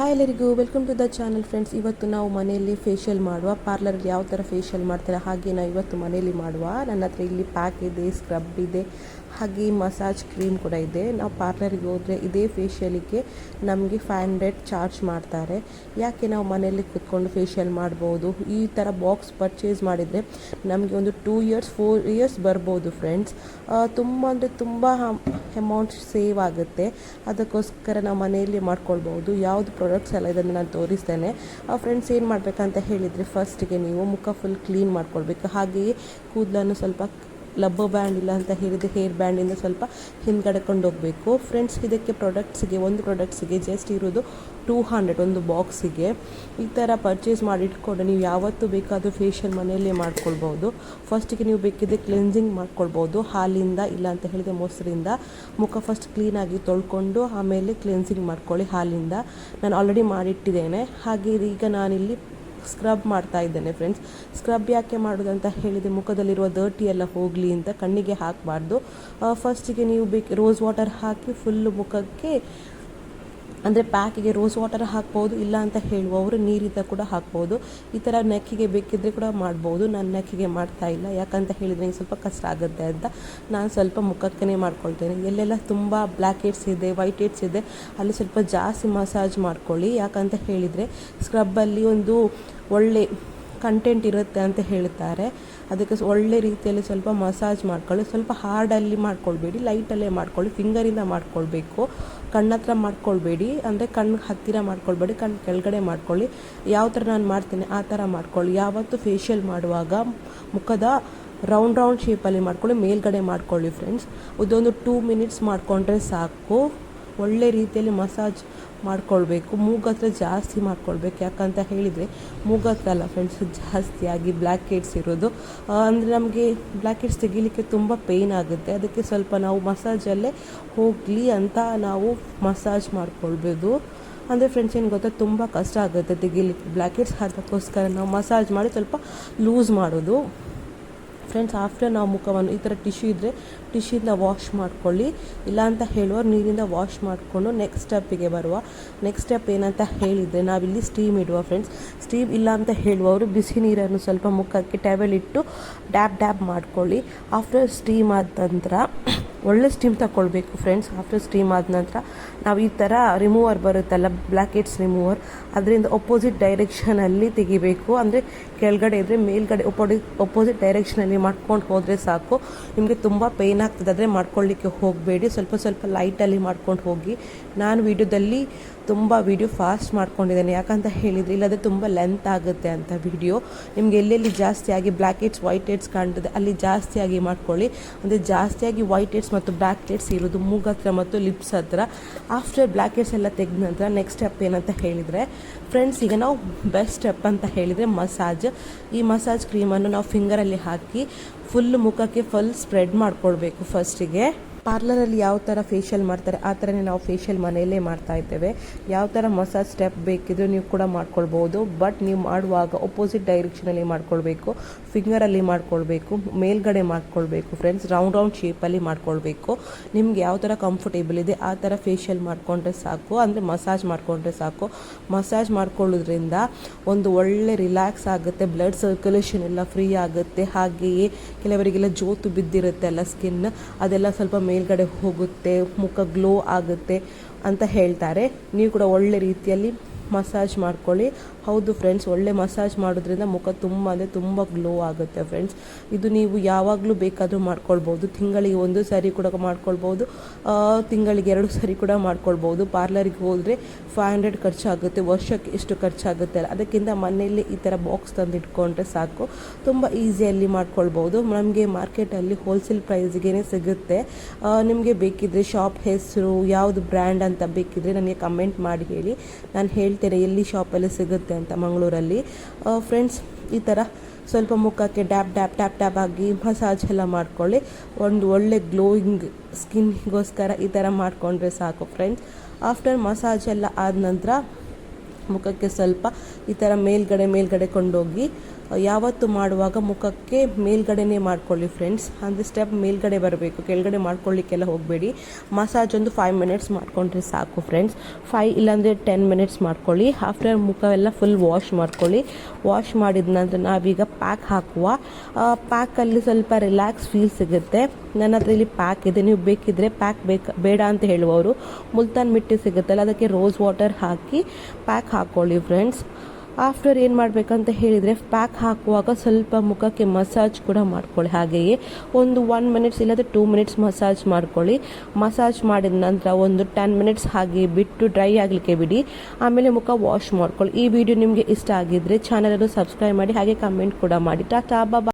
Hi ಎಲ್ಲರಿಗೂ welcome to the channel friends ಇವತ್ತು ನಾವು ಮನೆಯಲ್ಲಿ ಫೇಶಿಯಲ್ ಮಾಡುವ. ಪಾರ್ಲರಲ್ಲಿ ಯಾವ ಥರ ಫೇಶಿಯಲ್ ಮಾಡ್ತಾರೆ, ಹಾಗೆ ನಾವು ಇವತ್ತು ಮನೆಯಲ್ಲಿ ಮಾಡುವ. ನನ್ನ ಹತ್ರ ಇಲ್ಲಿ ಪ್ಯಾಕ್ ಇದೆ ಸ್ಕ್ರಬ್ ಇದೆ. ಹಾಗೆ ಮಸಾಜ್ ಕ್ರೀಮ್ ಕೂಡ ಇದೆ. ನಾವು ಪಾರ್ಲರಿಗೆ ಹೋದರೆ ಇದೇ ಫೇಶಿಯಲಿಗೆ ನಮಗೆ ಫೈವ್ ಹಂಡ್ರೆಡ್ ಚಾರ್ಜ್ ಮಾಡ್ತಾರೆ. ಯಾಕೆ ನಾವು ಮನೆಯಲ್ಲಿ ಕುತ್ಕೊಂಡು ಫೇಶಿಯಲ್ ಮಾಡ್ಬೋದು? ಈ ಥರ ಬಾಕ್ಸ್ ಪರ್ಚೇಸ್ ಮಾಡಿದರೆ ನಮಗೆ ಒಂದು ಟೂ ಇಯರ್ಸ್ ಫೋರ್ ಇಯರ್ಸ್ ಬರ್ಬೋದು ಫ್ರೆಂಡ್ಸ್ ತುಂಬ ಅಂದರೆ ತುಂಬ ಅಮೌಂಟ್ ಸೇವ್ ಆಗುತ್ತೆ. ಅದಕ್ಕೋಸ್ಕರ ನಾವು ಮನೆಯಲ್ಲಿ ಮಾಡ್ಕೊಳ್ಬೋದು ಯಾವುದು ಪ್ರಾಡಕ್ಟ್ಸ್ ಎಲ್ಲ ಇದನ್ನು ನಾನು ತೋರಿಸ್ತೇನೆ. ಫ್ರೆಂಡ್ಸ್ ಏನು ಮಾಡಬೇಕಂತ ಹೇಳಿದರೆ ಫಸ್ಟಿಗೆ ನೀವು ಮುಖ ಫುಲ್ ಕ್ಲೀನ್ ಮಾಡ್ಕೊಳ್ಬೇಕು. ಹಾಗೆಯೇ ಕೂದಲನ್ನು ಸ್ವಲ್ಪ ಲಬ್ಬ ಬ್ಯಾಂಡ್ ಇಲ್ಲ ಅಂತ ಹೇಳಿದರೆ ಹೇರ್ ಬ್ಯಾಂಡಿಂದ ಸ್ವಲ್ಪ ಹಿಂದ್ಗಡೆ ಕೊಂಡೋಗಬೇಕು. ಫ್ರೆಂಡ್ಸ್ ಇದಕ್ಕೆ ಪ್ರಾಡಕ್ಟ್ಸಿಗೆ ಒಂದು ಪ್ರಾಡಕ್ಟ್ಸಿಗೆ ಜಸ್ಟ್ ಇರೋದು ಟೂ ಹಂಡ್ರೆಡ್ ಒಂದು ಬಾಕ್ಸಿಗೆ. ಈ ಥರ ಪರ್ಚೇಸ್ ಮಾಡಿ ಇಟ್ಕೊಂಡು ನೀವು ಯಾವತ್ತೂ ಬೇಕಾದರೂ ಫೇಶಿಯಲ್ ಮನೆಯಲ್ಲೇ ಮಾಡ್ಕೊಳ್ಬೋದು ಫಸ್ಟಿಗೆ ನೀವು ಬೇಕಿದ್ರೆ ಕ್ಲೆನ್ಸಿಂಗ್ ಮಾಡ್ಕೊಳ್ಬೋದು ಹಾಲಿಂದ ಇಲ್ಲ ಅಂತ ಹೇಳಿದರೆ ಮೊಸರಿಂದ. ಮುಖ ಫಸ್ಟ್ ಕ್ಲೀನಾಗಿ ತೊಳ್ಕೊಂಡು ಆಮೇಲೆ ಕ್ಲೆನ್ಸಿಂಗ್ ಮಾಡ್ಕೊಳ್ಳಿ ಹಾಲಿಂದ. ನಾನು ಆಲ್ರೆಡಿ ಮಾಡಿಟ್ಟಿದ್ದೇನೆ. ಹಾಗೆ ಈಗ ನಾನಿಲ್ಲಿ ಸ್ಕ್ರಬ್ ಮಾಡ್ತಾ ಇದ್ದೇನೆ ಫ್ರೆಂಡ್ಸ್ ಸ್ಕ್ರಬ್ ಯಾಕೆ ಮಾಡೋದಂತ ಹೇಳಿದರೆ ಮುಖದಲ್ಲಿರುವ ದರ್ಟಿ ಎಲ್ಲ ಹೋಗಲಿ ಅಂತ ಕಣ್ಣಿಗೆ ಹಾಕಬಾರ್ದು. ಫಸ್ಟಿಗೆ ನೀವು ಬೇಕು ರೋಸ್ ವಾಟರ್ ಹಾಕಿ ಫುಲ್ಲು ಮುಖಕ್ಕೆ, ಅಂದರೆ ಪ್ಯಾಕಿಗೆ ರೋಸ್ ವಾಟರ್ ಹಾಕ್ಬೋದು, ಇಲ್ಲ ಅಂತ ಹೇಳುವವರು ನೀರಿಂದ ಕೂಡ ಹಾಕ್ಬೋದು. ಈ ಥರ ನೆಕ್ಕಿಗೆ ಬೇಕಿದ್ದರೆ ಕೂಡ ಮಾಡ್ಬೋದು. ನಾನು ನೆಕ್ಕಿಗೆ ಮಾಡ್ತಾ ಇಲ್ಲ. ಯಾಕಂತ ಹೇಳಿದರೆ ನಂಗೆ ಸ್ವಲ್ಪ ಕಷ್ಟ ಆಗುತ್ತೆ ಅಂತ ನಾನು ಸ್ವಲ್ಪ ಮುಖಕ್ಕೇ ಮಾಡ್ಕೊಳ್ತೇನೆ. ಎಲ್ಲೆಲ್ಲ ತುಂಬ ಬ್ಲ್ಯಾಕ್ ಹೆಡ್ಸ್ ಇದೆ ವೈಟ್ ಹೆಡ್ಸ್ ಇದೆ. ಅಲ್ಲಿ ಸ್ವಲ್ಪ ಜಾಸ್ತಿ ಮಸಾಜ್ ಮಾಡ್ಕೊಳ್ಳಿ. ಯಾಕಂತ ಹೇಳಿದರೆ ಸ್ಕ್ರಬ್ಬಲ್ಲಿ ಒಂದು ಒಳ್ಳೆ ಕಂಟೆಂಟ್ ಇರುತ್ತೆ ಅಂತ ಹೇಳ್ತಾರೆ. ಅದಕ್ಕೆ ಒಳ್ಳೆ ರೀತಿಯಲ್ಲಿ ಸ್ವಲ್ಪ ಮಸಾಜ್ ಮಾಡ್ಕೊಳ್ಳಿ. ಸ್ವಲ್ಪ ಹಾರ್ಡಲ್ಲಿ ಮಾಡ್ಕೊಳ್ಬೇಡಿ ಲೈಟಲ್ಲೇ ಮಾಡ್ಕೊಳ್ಳಿ ಫಿಂಗರಿಂದ ಮಾಡ್ಕೊಳ್ಬೇಕು. ಕಣ್ಣತ್ರ ಮಾಡ್ಕೊಳ್ಬೇಡಿ, ಅಂದರೆ ಕಣ್ಣು ಹತ್ತಿರ ಮಾಡ್ಕೊಳ್ಬೇಡಿ, ಕಣ್ಣು ಕೆಳಗಡೆ ಮಾಡ್ಕೊಳ್ಳಿ. ಯಾವ ಥರ ನಾನು ಮಾಡ್ತೀನಿ, ಆ ಥರ ಮಾಡ್ಕೊಳ್ಳಿ. ಯಾವತ್ತು ಫೇಶಿಯಲ್ ಮಾಡುವಾಗ ಮುಖದ ರೌಂಡ್ ರೌಂಡ್ ಶೇಪಲ್ಲಿ ಮಾಡ್ಕೊಳ್ಳಿ, ಮೇಲ್ಗಡೆ ಮಾಡ್ಕೊಳ್ಳಿ ಫ್ರೆಂಡ್ಸ್ ಇದೊಂದು ಟೂ ಮಿನಿಟ್ಸ್ ಮಾಡಿಕೊಂಡ್ರೆ ಸಾಕು. ಒಳ್ಳೆ ರೀತಿಯಲ್ಲಿ ಮಸಾಜ್ ಮಾಡ್ಕೊಳ್ಬೇಕು ಮೂಗತ್ರ ಜಾಸ್ತಿ ಮಾಡ್ಕೊಳ್ಬೇಕು. ಯಾಕಂತ ಹೇಳಿದರೆ ಮೂಗತ್ರ ಅಲ್ಲ ಫ್ರೆಂಡ್ಸ್ ಜಾಸ್ತಿಯಾಗಿ ಬ್ಲ್ಯಾಕ್ ಹೆಡ್ಸ್ ಇರೋದು. ಅಂದರೆ ನಮಗೆ ಬ್ಲ್ಯಾಕ್ ಹೆಡ್ಸ್ ತೆಗಿಲಿಕ್ಕೆ ತುಂಬ ಪೇಯ್ನ್ ಆಗುತ್ತೆ. ಅದಕ್ಕೆ ಸ್ವಲ್ಪ ನಾವು ಮಸಾಜಲ್ಲೇ ಹೋಗಲಿ ಅಂತ ನಾವು ಮಸಾಜ್ ಮಾಡ್ಕೊಳ್ಬೋದು. ಅಂದರೆ ಫ್ರೆಂಡ್ಸ್ ಏನು ಗೊತ್ತಾ? ತುಂಬ ಕಷ್ಟ ಆಗುತ್ತೆ ತೆಗಿಲಿಕ್ಕೆ. ಬ್ಲ್ಯಾಕ್ ಹೆಡ್ಸ್ ಅದಕ್ಕೋಸ್ಕರ ನಾವು ಮಸಾಜ್ ಮಾಡಿ ಸ್ವಲ್ಪ ಲೂಸ್ ಮಾಡೋದು. ಫ್ರೆಂಡ್ಸ್ ಆಫ್ಟರ್ ನಾವು ಮುಖವನ್ನು ಈ ಥರ ಟಿಶ್ಯೂ ಇದ್ದರೆ ಟಿಶ್ಯೂಯಿಂದ ವಾಶ್ ಮಾಡ್ಕೊಳ್ಳಿ. ಇಲ್ಲ ಅಂತ ಹೇಳುವ ನೀರಿಂದ ವಾಶ್ ಮಾಡಿಕೊಂಡು ನೆಕ್ಸ್ಟ್ ಸ್ಟೆಪ್ಪಿಗೆ ಬರುವ. ನೆಕ್ಸ್ಟ್ ಸ್ಟೆಪ್ ಏನಂತ ಹೇಳಿದರೆ ನಾವಿಲ್ಲಿ ಸ್ಟೀಮ್ ಇಡುವ ಫ್ರೆಂಡ್ಸ್. ಸ್ಟೀಮ್ ಇಲ್ಲ ಅಂತ ಹೇಳುವವರು ಬಿಸಿ ನೀರನ್ನು ಸ್ವಲ್ಪ ಮುಖಕ್ಕೆ ಟವೆಲ್ ಇಟ್ಟು ಡ್ಯಾಬ್ ಡ್ಯಾಬ್ ಮಾಡ್ಕೊಳ್ಳಿ. ಆಫ್ಟರ್ ಸ್ಟೀಮ್ ಆದ ನಂತರ ಒಳ್ಳೆ ಸ್ಟೀಮ್ ತಗೊಳ್ಬೇಕು ಫ್ರೆಂಡ್ಸ್. ಆಫ್ಟರ್ ಸ್ಟೀಮ್ ಆದ ನಂತರ ನಾವು ಈ ಥರ ರಿಮೂವರ್ ಬರುತ್ತಲ್ಲ ಬ್ಲ್ಯಾಕೆಟ್ಸ್ ರಿಮೂವರ್ ಅದರಿಂದ ಒಪೋಸಿಟ್ ಡೈರೆಕ್ಷನಲ್ಲಿ ತೆಗಿಬೇಕು. ಅಂದರೆ ಕೆಳಗಡೆ ಇದ್ದರೆ ಮೇಲ್ಗಡೆ ಒಪೋಡಿ ಒಪೋಸಿಟ್ ಡೈರೆಕ್ಷನಲ್ಲಿ ಮಾಡ್ಕೊಂಡು ಹೋದರೆ ಸಾಕು. ನಿಮಗೆ ತುಂಬ ಪೇಯ್ನ್ ಆದರೆ ಮಾಡ್ಕೊಳ್ಳಿಕ್ಕೆ ಹೋಗಬೇಡಿ. ಸ್ವಲ್ಪ ಸ್ವಲ್ಪ ಲೈಟಲ್ಲಿ ಮಾಡ್ಕೊಂಡು ಹೋಗಿ. ನಾನು ವಿಡಿಯೋದಲ್ಲಿ ತುಂಬ ವಿಡಿಯೋ ಫಾಸ್ಟ್ ಮಾಡ್ಕೊಂಡಿದ್ದೇನೆ. ಯಾಕಂತ ಹೇಳಿದರೆ ಇಲ್ಲದೆ ತುಂಬ ಲೆಂತ್ ಆಗುತ್ತೆ ಅಂತ ವಿಡಿಯೋ. ನಿಮಗೆ ಎಲ್ಲೆಲ್ಲಿ ಜಾಸ್ತಿಯಾಗಿ ಬ್ಲ್ಯಾಕ್ ಹೆಡ್ಸ್ ವೈಟ್ ಹೆಡ್ಸ್ ಕಾಣ್ತದೆ, ಅಲ್ಲಿ ಜಾಸ್ತಿಯಾಗಿ ಮಾಡ್ಕೊಳ್ಳಿ. ಅಂದರೆ ಜಾಸ್ತಿಯಾಗಿ ವೈಟ್ ಹೆಡ್ಸ್ ಮತ್ತು ಬ್ಲ್ಯಾಕ್ ಹೆಡ್ಸ್ ಇರೋದು ಮೂಗ ಹತ್ರ ಮತ್ತು ಲಿಪ್ಸ್ ಹತ್ರ. ಆಫ್ಟರ್ ಬ್ಲ್ಯಾಕ್ ಹೆಡ್ಸ್ ಎಲ್ಲ ತೆಗೆದ ನಂತರ ನೆಕ್ಸ್ಟ್ ಸ್ಟೆಪ್ ಏನಂತ ಹೇಳಿದರೆ ಫ್ರೆಂಡ್ಸ್ ಈಗ ನಾವು ಬೆಸ್ಟ್ ಸ್ಟೆಪ್ ಅಂತ ಹೇಳಿದರೆ ಮಸಾಜ್ ಈ ಮಸಾಜ್ ಕ್ರೀಮನ್ನು ನಾವು ಫಿಂಗರಲ್ಲಿ ಹಾಕಿ ಫುಲ್ ಮುಖಕ್ಕೆ ಫುಲ್ ಸ್ಪ್ರೆಡ್ ಮಾಡ್ಕೊಳ್ಬೇಕು ಫಸ್ಟಿಗೆ ಪಾರ್ಲರಲ್ಲಿ ಯಾವ ಥರ ಫೇಶಿಯಲ್ ಮಾಡ್ತಾರೆ, ಆ ಥರನೇ ನಾವು ಫೇಶಿಯಲ್ ಮನೆಯಲ್ಲೇ ಮಾಡ್ತಾ ಇದ್ದೇವೆ. ಯಾವ ಥರ ಮಸಾಜ್ ಸ್ಟೆಪ್ ಬೇಕಿದ್ರೂ ನೀವು ಕೂಡ ಮಾಡ್ಕೊಳ್ಬೋದು. ಬಟ್ ನೀವು ಮಾಡುವಾಗ ಒಪೋಸಿಟ್ ಡೈರೆಕ್ಷನಲ್ಲಿ ಮಾಡ್ಕೊಳ್ಬೇಕು ಫಿಂಗರಲ್ಲಿ ಮಾಡ್ಕೊಳ್ಬೇಕು, ಮೇಲ್ಗಡೆ ಮಾಡ್ಕೊಳ್ಬೇಕು ಫ್ರೆಂಡ್ಸ್ ರೌಂಡ್ ರೌಂಡ್ ಶೇಪಲ್ಲಿ ಮಾಡ್ಕೊಳ್ಬೇಕು. ನಿಮ್ಗೆ ಯಾವ ಥರ ಕಂಫರ್ಟೇಬಲ್ ಇದೆ, ಆ ಥರ ಫೇಶಿಯಲ್ ಮಾಡಿಕೊಂಡ್ರೆ ಸಾಕು. ಅಂದರೆ ಮಸಾಜ್ ಮಾಡಿಕೊಂಡ್ರೆ ಸಾಕು. ಮಸಾಜ್ ಮಾಡ್ಕೊಳ್ಳೋದ್ರಿಂದ ಒಂದು ಒಳ್ಳೆ ರಿಲ್ಯಾಕ್ಸ್ ಆಗುತ್ತೆ ಬ್ಲಡ್ ಸರ್ಕ್ಯುಲೇಷನ್ ಎಲ್ಲ ಫ್ರೀ ಆಗುತ್ತೆ. ಹಾಗೆಯೇ ಕೆಲವರಿಗೆಲ್ಲ ಜೋತು ಬಿದ್ದಿರುತ್ತೆ ಅಲ್ಲ ಸ್ಕಿನ್ ಅದೆಲ್ಲ ಸ್ವಲ್ಪ ಮೇಲ್ಗಡೆ ಹೋಗುತ್ತೆ ಮುಖ ಗ್ಲೋ ಆಗುತ್ತೆ ಅಂತ ಹೇಳ್ತಾರೆ. ನೀವು ಕೂಡ ಒಳ್ಳೆ ರೀತಿಯಲ್ಲಿ ಮಸಾಜ್ ಮಾಡ್ಕೊಳ್ಳಿ. ಹೌದು ಫ್ರೆಂಡ್ಸ್ ಒಳ್ಳೆ ಮಸಾಜ್ ಮಾಡೋದ್ರಿಂದ ಮುಖ ತುಂಬ ಅಂದರೆ ತುಂಬ ಗ್ಲೋ ಆಗುತ್ತೆ ಫ್ರೆಂಡ್ಸ್ ಇದು ನೀವು ಯಾವಾಗಲೂ ಬೇಕಾದರೂ ಮಾಡ್ಕೊಳ್ಬೋದು. ತಿಂಗಳಿಗೆ ಒಂದು ಸಾರಿ ಕೂಡ ಮಾಡ್ಕೊಳ್ಬೋದು. ತಿಂಗಳಿಗೆ ಎರಡು ಸಾರಿ ಕೂಡ ಮಾಡ್ಕೊಳ್ಬೋದು. ಪಾರ್ಲರಿಗೆ ಹೋದರೆ ಫೈವ್ ಹಂಡ್ರೆಡ್ ಖರ್ಚಾಗುತ್ತೆ. ವರ್ಷಕ್ಕೆ ಎಷ್ಟು ಖರ್ಚಾಗುತ್ತೆ ಅಲ್ಲ. ಅದಕ್ಕಿಂತ ಮನೆಯಲ್ಲಿ ಈ ಥರ ಬಾಕ್ಸ್ ತಂದು ಇಟ್ಕೊಂಡ್ರೆ ಸಾಕು. ತುಂಬ ಈಸಿಯಲ್ಲಿ ಮಾಡ್ಕೊಳ್ಬೋದು. ನಮಗೆ ಮಾರ್ಕೆಟಲ್ಲಿ ಹೋಲ್ಸೇಲ್ ಪ್ರೈಸ್ಗೇ ಸಿಗುತ್ತೆ. ನಿಮಗೆ ಬೇಕಿದ್ದರೆ ಶಾಪ್ ಹೆಸರು, ಯಾವುದು ಬ್ರ್ಯಾಂಡ್ ಅಂತ ಬೇಕಿದ್ದರೆ ನನಗೆ ಕಮೆಂಟ್ ಮಾಡಿ ಹೇಳಿ. ನಾನು ಹೇಳ್ತೇನೆ. ಎಲ್ಲಿ ಶಾಪಲ್ಲಿ ಸಿಗುತ್ತೆ ಅಂತ ಮಂಗಳೂರಲ್ಲಿ. ಫ್ರೆಂಡ್ಸ್ ಈ ಥರ ಸ್ವಲ್ಪ ಮುಖಕ್ಕೆ ಡ್ಯಾಪ್ ಡ್ಯಾಪ್ ಟ್ಯಾಪ್ ಟ್ಯಾಪ್ ಆಗಿ ಮಸಾಜ್ ಎಲ್ಲ ಮಾಡ್ಕೊಳ್ಳಿ. ಒಂದು ಒಳ್ಳೆ ಗ್ಲೋಯಿಂಗ್ ಸ್ಕಿನ್ಗೋಸ್ಕರ ಈ ಥರ ಮಾಡಿಕೊಂಡ್ರೆ ಸಾಕು ಫ್ರೆಂಡ್ಸ್ ಆಫ್ಟರ್ ಮಸಾಜ್ ಎಲ್ಲ ಆದ ನಂತರ ಮುಖಕ್ಕೆ ಸ್ವಲ್ಪ ಈ ಥರ ಮೇಲ್ಗಡೆ ಮೇಲ್ಗಡೆ ಕೊಂಡೋಗಿ ಯಾವತ್ತು ಮಾಡುವಾಗ ಮುಖಕ್ಕೆ ಮೇಲ್ಗಡೆನೇ ಮಾಡ್ಕೊಳ್ಳಿ ಫ್ರೆಂಡ್ಸ್ ಅಂದರೆ ಸ್ಟೆಪ್ ಮೇಲ್ಗಡೆ ಬರಬೇಕು. ಕೆಳಗಡೆ ಮಾಡ್ಕೊಳ್ಳಿಕ್ಕೆಲ್ಲ ಹೋಗಬೇಡಿ. ಮಸಾಜ್ ಒಂದು ಫೈವ್ ಮಿನಿಟ್ಸ್ ಮಾಡ್ಕೊಂಡ್ರೆ ಸಾಕು ಫ್ರೆಂಡ್ಸ್ ಫೈವ್ ಇಲ್ಲಾಂದರೆ ಟೆನ್ ಮಿನಿಟ್ಸ್ ಮಾಡ್ಕೊಳ್ಳಿ. ಆಫ್ಟರ್ ಮುಖ ಎಲ್ಲ ಫುಲ್ ವಾಶ್ ಮಾಡ್ಕೊಳ್ಳಿ. ವಾಶ್ ಮಾಡಿದ ನಂತರ ನಾವೀಗ ಪ್ಯಾಕ್ ಹಾಕುವ ಪ್ಯಾಕಲ್ಲಿ ಸ್ವಲ್ಪ ರಿಲ್ಯಾಕ್ಸ್ ಫೀಲ್ ಸಿಗುತ್ತೆ. ನನ್ನ ಹತ್ರ ಇಲ್ಲಿ ಪ್ಯಾಕ್ ಇದೆ. ನೀವು ಬೇಕಿದ್ರೆ ಪ್ಯಾಕ್ ಬೇಕು, ಬೇಡ ಅಂತ ಹೇಳುವವರು ಮುಲ್ತಾನ್ ಮಿಟ್ಟಿ ಸಿಗುತ್ತಲ್ಲ, ಅದಕ್ಕೆ ರೋಸ್ ವಾಟರ್ ಹಾಕಿ ಪ್ಯಾಕ್ ಹಾಕ್ಕೊಳ್ಳಿ ಫ್ರೆಂಡ್ಸ್ ಆಫ್ಟರ್ ಏನು ಮಾಡಬೇಕಂತ ಹೇಳಿದರೆ ಪ್ಯಾಕ್ ಹಾಕುವಾಗ ಸ್ವಲ್ಪ ಮುಖಕ್ಕೆ ಮಸಾಜ್ ಕೂಡ ಮಾಡ್ಕೊಳ್ಳಿ. ಹಾಗೆಯೇ ಒಂದು ಒನ್ ಮಿನಿಟ್ಸ್ ಇಲ್ಲದೆ ಟೂ ಮಿನಿಟ್ಸ್ ಮಸಾಜ್ ಮಾಡ್ಕೊಳ್ಳಿ. ಮಸಾಜ್ ಮಾಡಿದ ನಂತರ ಒಂದು ಟೆನ್ ಮಿನಿಟ್ಸ್ ಹಾಗೆ ಬಿಟ್ಟು ಡ್ರೈ ಆಗಲಿಕ್ಕೆ ಬಿಡಿ. ಆಮೇಲೆ ಮುಖ ವಾಶ್ ಮಾಡ್ಕೊಳ್ಳಿ. ಈ ವಿಡಿಯೋ ನಿಮಗೆ ಇಷ್ಟ ಆಗಿದ್ದರೆ ಚಾನಲನ್ನು ಸಬ್ಸ್ಕ್ರೈಬ್ ಮಾಡಿ, ಹಾಗೆ ಕಮೆಂಟ್ ಕೂಡ ಮಾಡಿ. ಟಾಟಾ ಬಾಬಾ